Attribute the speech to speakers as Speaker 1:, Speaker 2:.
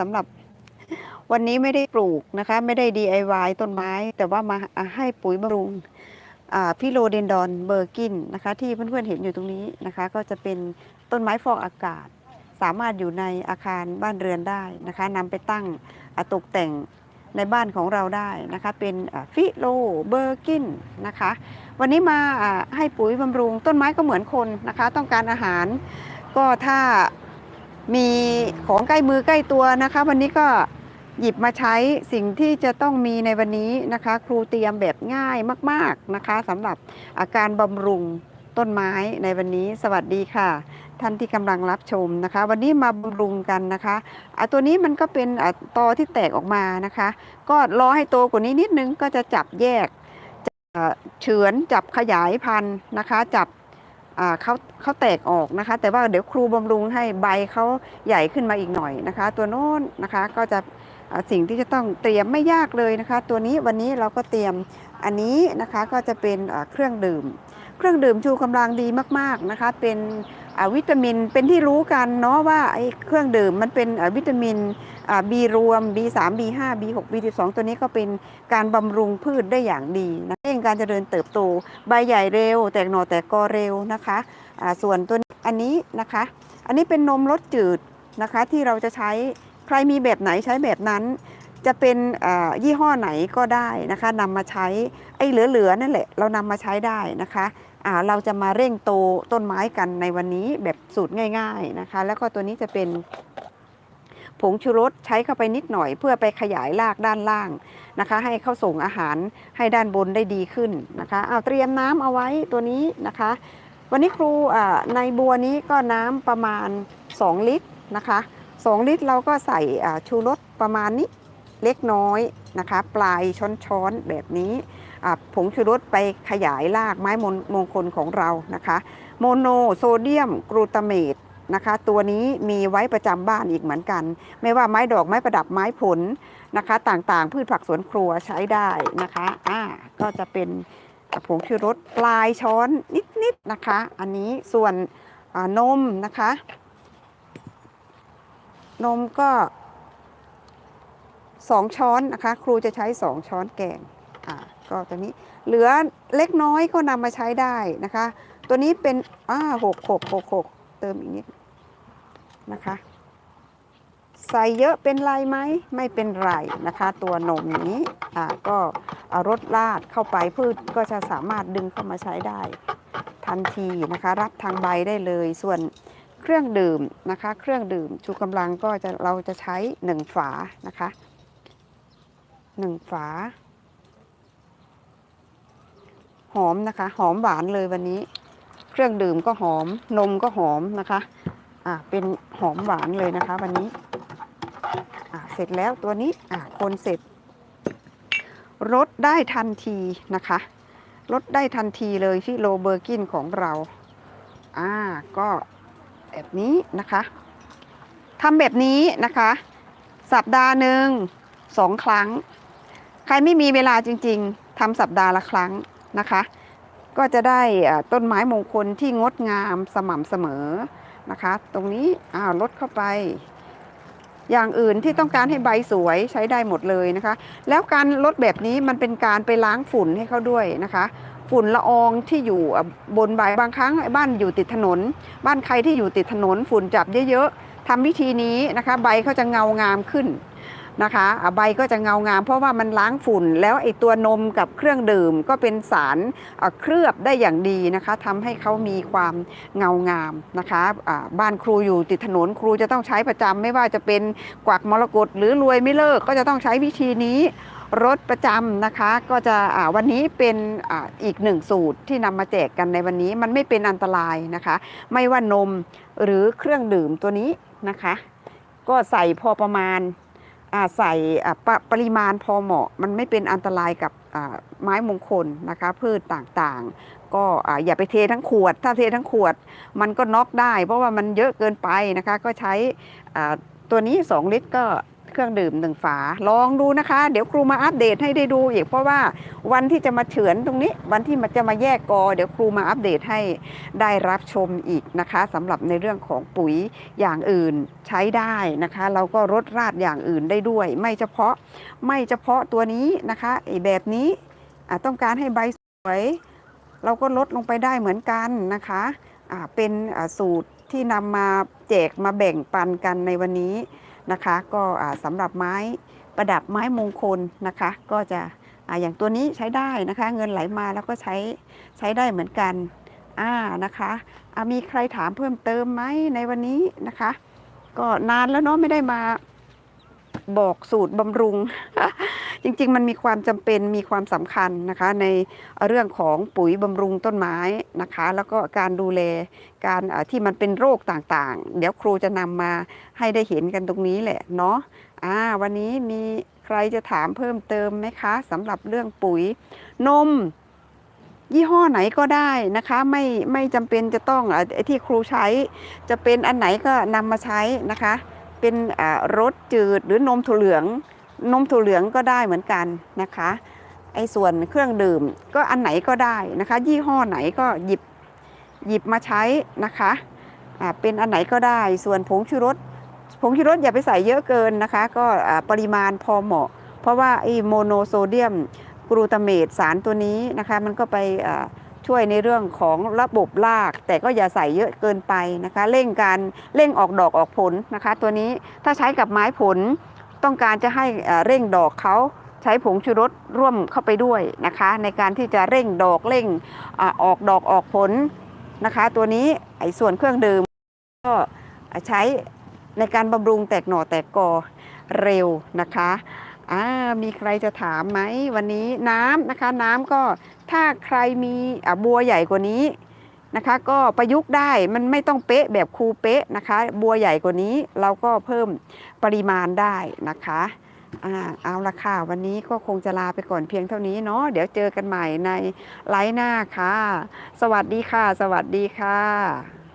Speaker 1: สำหรับวันนี้ไม่ได้ปลูกนะคะ ไม่ได้ DIY ต้นไม้ แต่ว่ามาให้ปุ๋ยบำรุงพิโลเดนดอนเบอร์กินนะคะ ที่เพื่อนๆเห็นอยู่ตรงนี้นะคะ ก็จะเป็นต้นไม้ฟอกอากาศ สามารถอยู่ในอาคารบ้านเรือนได้นะคะนำไปตั้งตกแต่งในบ้านของเราได้นะคะ เป็นฟิโลเบอร์กินนะคะ วันนี้มาให้ปุ๋ยบำรุงต้นไม้ก็เหมือนคนนะคะ ต้องการอาหารก็ถ้า มีของใกล้มือใกล้ตัวนะคะ วันนี้ก็หยิบมาใช้สิ่งที่จะต้องมีในวันนี้นะคะ ครูเตรียมแบบง่ายมาก ๆนะคะสำหรับอาการบำรุงต้นไม้ในวันนี้ สวัสดีค่ะ ท่านที่กำลังรับชมนะคะ วันนี้มาบำรุงกันนะคะอะตัวนี้มันก็เป็นอะตอที่แตกออกมานะคะ ก็รอให้โตกว่านี้นิดนึงก็จะจับแยกจะเอ่อเฉือนจับขยายพันธุ์นะคะ จับ เขาเขาแตกออกนะคะ แต่ว่าเดี๋ยวครูบำรุงให้ใบเขาใหญ่ขึ้นมาอีกหน่อยนะคะ ตัวโน้นนะคะก็จะสิ่งที่จะต้องเตรียมไม่ยากเลยนะคะ ตัวนี้วันนี้เราก็เตรียมอันนี้นะคะก็จะเป็นเครื่องดื่ม เครื่องดื่มชูกำลังดีมากๆนะคะ เป็นวิตามินเป็นที่รู้กันเนาะว่าไอ้เครื่องดื่มมันเป็นวิตามินอ่า B รวม B3 B5 B6 B12 ตัวนี้ก็เป็นการบำรุงพืชได้อย่างดีนะเร่ง การเจริญเติบโต ใบใหญ่เร็ว แตกหน่อแตกกอเร็วนะคะอ่าส่วนตัวนี้อันนี้นะคะ อันนี้เป็นนมรสจืดนะคะที่เราจะใช้ใครมีแบบไหนใช้แบบนั้น จะเป็นยี่ห้อไหนก็ได้นะคะนำมาใช้ไอ้เหลือๆนั่นแหละเรานำมาใช้ได้นะคะเราจะมาเร่งโตต้นไม้กันในวันนี้แบบสูตรง่ายๆนะคะ แล้วก็ตัวนี้จะเป็นผงชูรสใช้เข้าไปนิดหน่อยเพื่อไปขยายรากด้านล่าง นะคะ ให้เข้าส่งอาหารให้ด้านบนได้ดีขึ้นนะคะเอาเตรียมน้ำเอาไว้ตัวนี้นะคะ วันนี้ครูในบัวนี้ก็น้ำประมาณ 2 ลิตรนะคะ2ลิตรเราก็ใส่ชูรสประมาณนี้เล็กน้อยนะคะ ปลายช้อนๆแบบนี้ผงชูรสไปขยายรากไม้มงคลของเรานะคะ โมโนโซเดียมกรูตาเมต นะคะ ตัวนี้มีไว้ประจำบ้านอีกเหมือนกัน ไม่ว่าไม้ดอกไม้ประดับไม้ผลนะคะ ต่างๆ พืชผักสวนครัวใช้ได้นะคะอ่าก็จะเป็นผงชูรสปลายช้อนนิดๆนะคะ อันนี้ส่วนนมนะคะ นมก็สองช้อนนะคะ ครูจะใช้สองช้อนแกงอ่าก็ตัวนี้เหลือเล็กน้อยก็นำมาใช้ได้นะคะ ตัวนี้เป็นอ่าหกหกหกหก เติมอีกนิดนะคะ ใส่เยอะเป็นไรไหมไม่เป็นไรนะคะ ตัวนมนี้อ่าก็เอารสลาดเข้าไปพืชก็จะสามารถดึงเข้ามาใช้ได้ ทันทีนะคะ รับทางใบได้เลยส่วนเครื่องดื่มนะคะ เครื่องดื่มชูกำลังก็จะเราจะใช้หนึ่งฝานะคะหนึ่งฝา หอมนะคะ หอมหวานเลยวันนี้ เครื่องดื่มก็หอม นมก็หอมนะคะอ่าเป็นหอมหวานเลยนะคะ วันนี้อ่าเสร็จแล้วตัวนี้อ่าคนเสร็จรดได้ทันทีนะคะลดได้ทันทีเลยฟิโลเบอร์กินของเราอ่าก็แบบนี้นะคะทำแบบนี้นะคะ สัปดาห์หนึ่งสองครั้ง ใครไม่มีเวลาจริง ๆทำสัปดาห์ละครั้งนะคะ ก็จะได้ต้นไม้มงคลที่งดงามสม่ำเสมอนะคะ ตรงนี้อ้าวลดเข้าไป อย่างอื่นที่ต้องการให้ใบสวยใช้ได้หมดเลยนะคะ แล้วการลดแบบนี้มันเป็นการไปล้างฝุ่นให้เขาด้วยนะคะ ฝุ่นละอองที่อยู่บนใบบางครั้งบ้านอยู่ติดถนน บ้านใครที่อยู่ติดถนน ฝุ่นจับเยอะๆทำวิธีนี้นะคะ ใบเขาจะเงางามขึ้น นะคะใบก็จะเงางาม เพราะว่ามันล้างฝุ่น แล้วไอ้ตัวนมกับเครื่องดื่มก็เป็นสารเคลือบได้อย่างดีนะคะทำให้เขามีความเงางามนะคะบ้านครูอยู่ติดถนนครูจะต้องใช้ประจำไม่ว่าจะเป็นกวักมรกตหรือรวยไม่เลิกก็จะต้องใช้วิธีนี้รถประจำนะคะก็จะวันนี้เป็นออีกหนึ่งสูตรที่นำมาแจกกันในวันนี้มันไม่เป็นอันตรายนะคะ ไม่ว่านมหรือเครื่องดื่มตัวนี้นะคะ ก็ใส่พอประมาณ ใส่ปปริมาณพอเหมาะ มันไม่เป็นอันตรายกับไม้มงคลนะคะพืชต่างๆ ก็อย่าไปเททั้งขวด ถ้าเททั้งขวดมันก็น็อกได้ เพราะว่ามันเยอะเกินไปนะคะ ก็ใช้ตัวนี้ 2 ลิตรก็ เครื่องดื่มหนึ่งฝา ลองดูนะคะ เดี๋ยวครูมาอัปเดตให้ได้ดูอีกเพราะว่าวันที่จะมาเฉือนตรงนี้ วันที่มันจะมาแยกกอ เดี๋ยวครูมาอัปเดตให้ได้รับชมอีกนะคะสำหรับในเรื่องของปุ๋ยอย่างอื่นใช้ได้นะคะ เราก็ลดราดอย่างอื่นได้ด้วย ไม่เฉพาะไม่เฉพาะตัวนี้นะคะไอแบบนี้ต้องการให้ใบสวย เราก็ลดลงไปได้เหมือนกันนะคะอ่าเป็นสูตรที่นำมาแจกมาแบ่งปันกันในวันนี้ นะคะ ก็อ่าสำหรับไม้ประดับไม้มงคลนะคะ ก็จะอย่างตัวนี้ใช้ได้นะคะ เงินไหลมาแล้วก็ใช้ใช้ได้เหมือนกันอ่านะคะมีใครถามเพิ่มเติมไหมในวันนี้นะคะ ก็นานแล้วเนาะไม่ได้มาบอกสูตรบำรุง จริง ๆ มันมีความจำเป็นมีความสำคัญนะคะในเรื่องของปุ๋ยบำรุงต้นไม้นะคะ แล้วก็การดูแลการที่มันเป็นโรคต่างๆ เดี๋ยวครูจะนำมาให้ได้เห็นกันตรงนี้แหละเนาะอ่าวันนี้มีใครจะถามเพิ่มเติมไหมคะสำหรับเรื่องปุ๋ยนมยี่ห้อไหนก็ได้นะคะไม่ไม่จำเป็นจะต้องเอ่อไอ้ที่ครูใช้ จะเป็นอันไหนก็นำมาใช้นะคะ เป็นรสจืดหรือนมถั่วเหลือง นมถั่วเหลืองก็ได้เหมือนกันนะคะ ไอ้ส่วนเครื่องดื่มก็อันไหนก็ได้นะคะ ยี่ห้อไหนก็หยิบหยิบมาใช้นะคะอ่าเป็นอันไหนก็ได้ ส่วนผงชูรสผงชูรสอย่าไปใส่เยอะเกินนะคะ ก็อ่าปริมาณพอเหมาะ เพราะว่าไอ้โมโนโซเดียมกลูตาเมตสารตัวนี้นะคะ มันก็ไปอ่าช่วยในเรื่องของระบบราก แต่ก็อย่าใส่เยอะเกินไปนะคะ เร่งการเร่งออกดอกออกผลนะคะ ตัวนี้ถ้าใช้กับไม้ผล ต้องการจะให้เร่งดอกเขาใช้ผงชูรสร่วมเข้าไปด้วยนะคะ ในการที่จะเร่งดอกเร่งอออกดอกออกผลนะคะ ตัวนี้ไอ้ส่วนเครื่องดื่มก็ใช้ในการบำรุงแตกหน่อแตกกอเร็วนะคะมีใครจะถามไหมวันนี้น้ำนะคะ น้ำก็ถ้าใครมีบัวใหญ่กว่านี้ นะคะ ก็ประยุกต์ได้มันไม่ต้องเป๊ะแบบครูเป๊ะนะคะ บัวใหญ่กว่านี้เราก็เพิ่มปริมาณได้นะคะอ่าเอาละค่ะวันนี้ก็คงจะลาไปก่อนเพียงเท่านี้เนาะเดี๋ยวเจอกันใหม่ในไลฟ์หน้าค่ะ สวัสดีค่ะ สวัสดีค่ะ